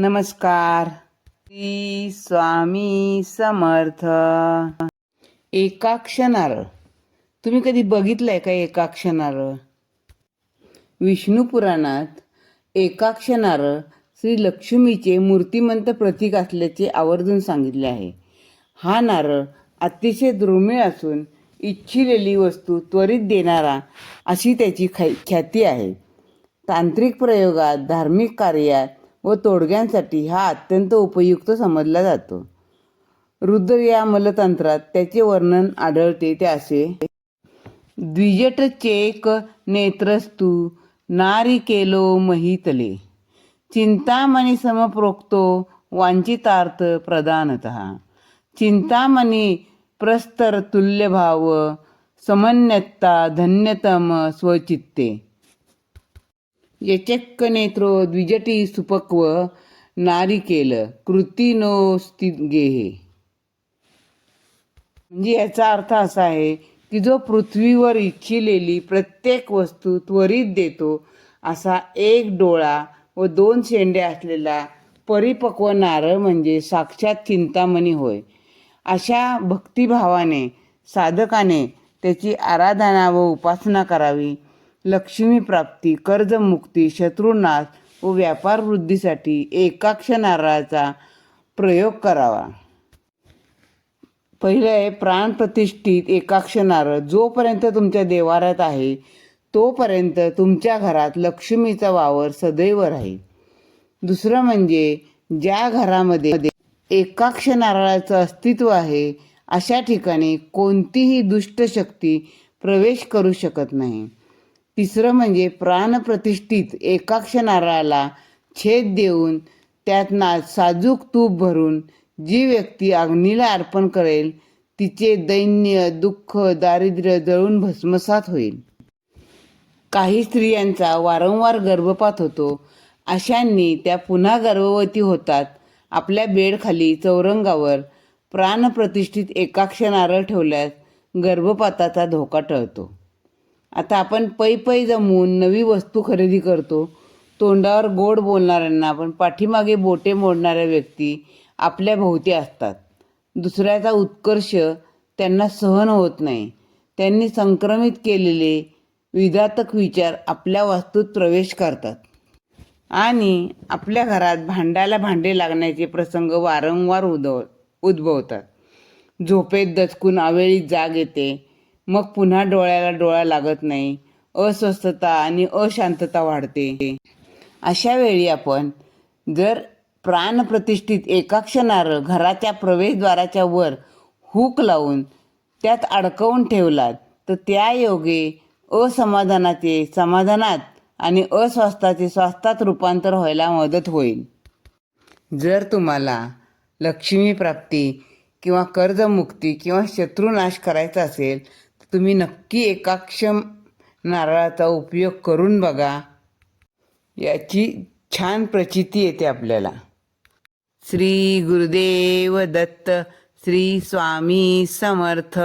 नमस्कार. श्री स्वामी समर्थ. एकाक्ष नारळ तुम्ही कधी बघितलंय का एकाक्ष नारळ विष्णू पुराणात एकाक्ष नारळ श्री लक्ष्मीचे मूर्तिमंत प्रतीक असल्याचे आवर्जून सांगितले आहे. हा नारळ अतिशय दुर्मिळ असून इच्छिलेली वस्तू त्वरित देणारा अशी त्याची ख्याती आहे. तांत्रिक प्रयोगात धार्मिक कार्यात व तोडग्यांसाठी हा अत्यंत उपयुक्त समजला जातो. रुद्र या मलतंत्रात त्याचे वर्णन आढळते ते असे द्विजट चेक नेत्रस्तु नारिकेलो महितले चिंतामणी समप्रोक्तो वांछितार्थ प्रधानत चिंतामणी प्रस्तर तुल्यभाव समन्यत्ता धन्यतम स्वचित्ते यचक्क नेत्रो द्विजटी सुपक्व नारिकेल कृतीनो गेहे. म्हणजे याचा अर्थ असा आहे की जो पृथ्वीवर इच्छिलेली प्रत्येक वस्तू त्वरित देतो असा एक डोळा व दोन शेंडे असलेला परिपक्व नारळ म्हणजे साक्षात चिंतामणी होय. अशा भक्तिभावाने साधकाने त्याची आराधना व उपासना करावी लक्ष्मी प्राप्ती कर्जमुक्ती शत्रुनाश व व्यापार वृद्धीसाठी एकाक्ष नारळाचा प्रयोग करावा. पहिलं आहे प्राणप्रतिष्ठित एकाक्ष नारळ. जोपर्यंत तुमच्या देवारात आहे तोपर्यंत तुमच्या घरात लक्ष्मीचा वावर सदैव राहील. दुसरं म्हणजे ज्या घरामध्ये एकाक्ष नारळाचं अस्तित्व आहे अशा ठिकाणी कोणतीही दुष्ट शक्ती प्रवेश करू शकत नाही. तिसरं म्हणजे प्राणप्रतिष्ठित एकाक्ष नारळाला छेद देऊन त्यात ना साजूक तूप भरून जी व्यक्ती अग्नीला अर्पण करेल तिचे दैन्य दुःख दारिद्र्य जळून भस्मसात होईल. काही स्त्रियांचा वारंवार गर्भपात होतो. अशांनी त्या पुन्हा गर्भवती होतात. आपल्या बेडखाली चौरंगावर प्राणप्रतिष्ठित एकाक्ष नारळ ठेवल्यास गर्भपाताचा धोका टळतो. आता आपण पै पै जमवून नवी वस्तू खरेदी करतो. तोंडावर गोड बोलणाऱ्यांना पण पाठीमागे बोटे मोडणाऱ्या व्यक्ती आपल्या भोवती असतात. दुसऱ्याचा उत्कर्ष त्यांना सहन होत नाही. त्यांनी संक्रमित केलेले विधातक विचार आपल्या वास्तूत प्रवेश करतात. आणि आपल्या घरात भांड्याला भांडे लागण्याचे प्रसंग वारंवार उदव उद्भवतात. झोपेत दचकून आवेळी जाग येते. मग पुन्हा डोळ्याला डोळा लागत नाही. अस्वस्थता आणि अशांतता वाढते. अशा वेळी आपण जर प्राणप्रतिष्ठित एका क्षणार घराच्या प्रवेशद्वाराच्या वर हूक लावून त्यात अडकवून ठेवलात तर त्या योगे असमाधानाचे समाधानात आणि अस्वास्थाचे स्वास्थात रूपांतर व्हायला मदत होईल. जर तुम्हाला लक्ष्मी प्राप्ती किंवा कर्जमुक्ती किंवा शत्रुनाश करायचा असेल तुम्ही नक्की एकाक्षम नारळाचा उपयोग करून बघा. याची छान प्रचिती येते आपल्याला. श्री गुरुदेव दत्त श्री स्वामी समर्थ.